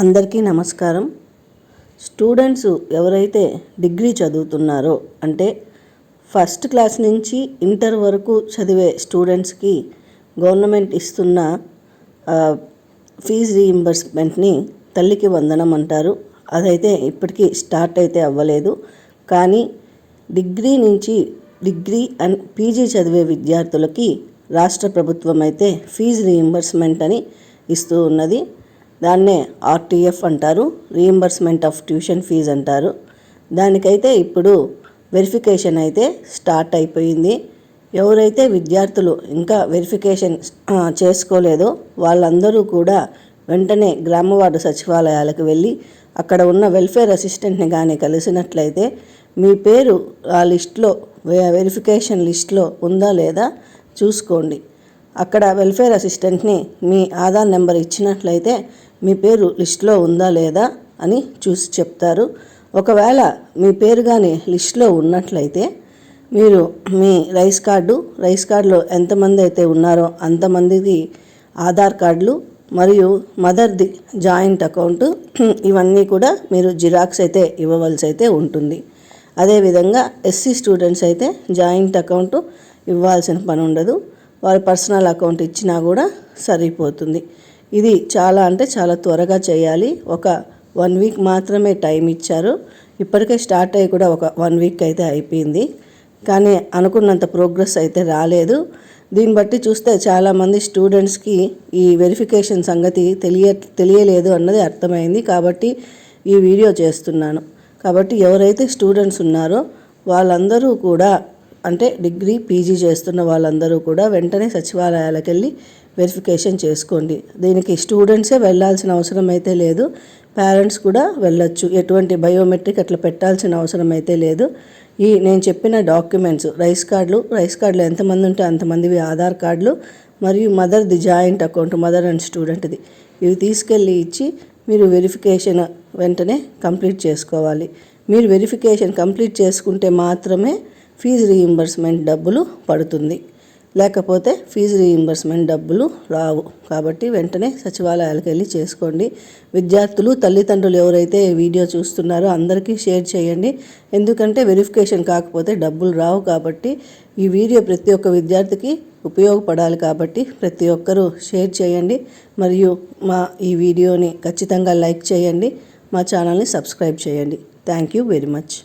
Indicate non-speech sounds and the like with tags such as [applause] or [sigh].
అందరికీ నమస్కారం. స్టూడెంట్స్ ఎవరైతే డిగ్రీ చదువుతున్నారో అంటే ఫస్ట్ క్లాస్ నుంచి ఇంటర్ వరకు చదివే స్టూడెంట్స్కి గవర్నమెంట్ ఇస్తున్న ఫీజు రీయింబర్స్మెంట్ని తల్లికి వందనం అంటారు. అదైతే ఇప్పటికీ స్టార్ట్ అయితే అవ్వలేదు. కానీ డిగ్రీ నుంచి డిగ్రీ అండ్ పీజీ చదివే విద్యార్థులకి రాష్ట్ర ప్రభుత్వం అయితే ఫీజు రీయింబర్స్మెంట్ అని ఇస్తూ ఉన్నది. దాన్నే ఆర్టీఎఫ్ అంటారు రీఎంబర్స్మెంట్ ఆఫ్ ట్యూషన్ ఫీజ్ అంటారు. దానికైతే ఇప్పుడు వెరిఫికేషన్ అయితే స్టార్ట్ అయిపోయింది. ఎవరైతే విద్యార్థులు ఇంకా వెరిఫికేషన్ చేసుకోలేదో వాళ్ళందరూ కూడా వెంటనే గ్రామవార్డు సచివాలయాలకు వెళ్ళి అక్కడ ఉన్న వెల్ఫేర్ అసిస్టెంట్ని కానీ కలిసినట్లయితే మీ పేరు ఆ లిస్ట్లో వెరిఫికేషన్ లిస్ట్లో ఉందా లేదా చూసుకోండి. అక్కడ వెల్ఫేర్ అసిస్టెంట్ని మీ ఆధార్ నెంబర్ ఇచ్చినట్లయితే మీ పేరు లిస్ట్లో ఉందా లేదా అని చూసి చెప్తారు. ఒకవేళ మీ పేరు కానీ లిస్ట్లో ఉన్నట్లయితే మీరు మీ రైస్ కార్డు రైస్ కార్డులో ఎంతమంది అయితే ఉన్నారో అంతమందికి ఆధార్ కార్డులు మరియు మదర్ది జాయింట్ అకౌంట్ [clears throat] ఇవన్నీ కూడా మీరు జిరాక్స్ అయితే ఇవ్వవలసి అయితే ఉంటుంది. అదేవిధంగా ఎస్సీ స్టూడెంట్స్ అయితే జాయింట్ అకౌంట్ ఇవ్వాల్సిన పని ఉండదు వారి పర్సనల్ అకౌంట్ ఇచ్చినా కూడా సరిపోతుంది. ఇది చాలా అంటే చాలా త్వరగా చేయాలి. ఒక వన్ వీక్ మాత్రమే టైం ఇచ్చారు. ఇప్పటికే స్టార్ట్ అయ్యి కూడా ఒక వన్ వీక్ అయితే అయిపోయింది. కానీ అనుకున్నంత ప్రోగ్రెస్ అయితే రాలేదు. దీన్ని బట్టి చూస్తే చాలామంది స్టూడెంట్స్కి ఈ వెరిఫికేషన్ సంగతి తెలియ తెలియలేదు అన్నది అర్థమైంది. కాబట్టి ఈ వీడియో చేస్తున్నాను. కాబట్టి ఎవరైతే స్టూడెంట్స్ ఉన్నారో వాళ్ళందరూ కూడా అంటే డిగ్రీ పీజీ చేస్తున్న వాళ్ళందరూ కూడా వెంటనే సచివాలయాలకు వెళ్ళి వెరిఫికేషన్ చేసుకోండి. దీనికి స్టూడెంట్సే వెళ్ళాల్సిన అవసరం అయితే లేదు. పేరెంట్స్ కూడా వెళ్ళొచ్చు. ఎటువంటి బయోమెట్రిక్ అట్లా పెట్టాల్సిన అవసరం అయితే లేదు. ఈ నేను చెప్పిన డాక్యుమెంట్స్ రైస్ కార్డులు రైస్ కార్డులు ఎంతమంది ఉంటే అంతమందివి ఆధార్ కార్డులు మరియు మదర్ ది జాయింట్ అకౌంట్ మదర్ అండ్ స్టూడెంట్ది. ఇవి తీసుకెళ్ళి ఇచ్చి మీరు వెరిఫికేషన్ వెంటనే కంప్లీట్ చేసుకోవాలి. మీరు వెరిఫికేషన్ కంప్లీట్ చేసుకుంటే మాత్రమే ఫీజు రీయింబర్స్మెంట్ డబ్బులు పడుతుంది. లేకపోతే ఫీజు రీయింబర్స్మెంట్ డబ్బులు రావు. కాబట్టి వెంటనే సచివాలయాలకు వెళ్ళి చేసుకోండి. విద్యార్థులు తల్లిదండ్రులు ఎవరైతే వీడియో చూస్తున్నారో అందరికీ షేర్ చేయండి. ఎందుకంటే వెరిఫికేషన్ కాకపోతే డబ్బులు రావు కాబట్టి ఈ వీడియో ప్రతి ఒక్క విద్యార్థికి ఉపయోగపడాలి కాబట్టి ప్రతి ఒక్కరూ షేర్ చేయండి. మరియు మా ఈ వీడియోని ఖచ్చితంగా లైక్ చేయండి. మా ఛానల్ని సబ్స్క్రైబ్ చేయండి. Thank you very much.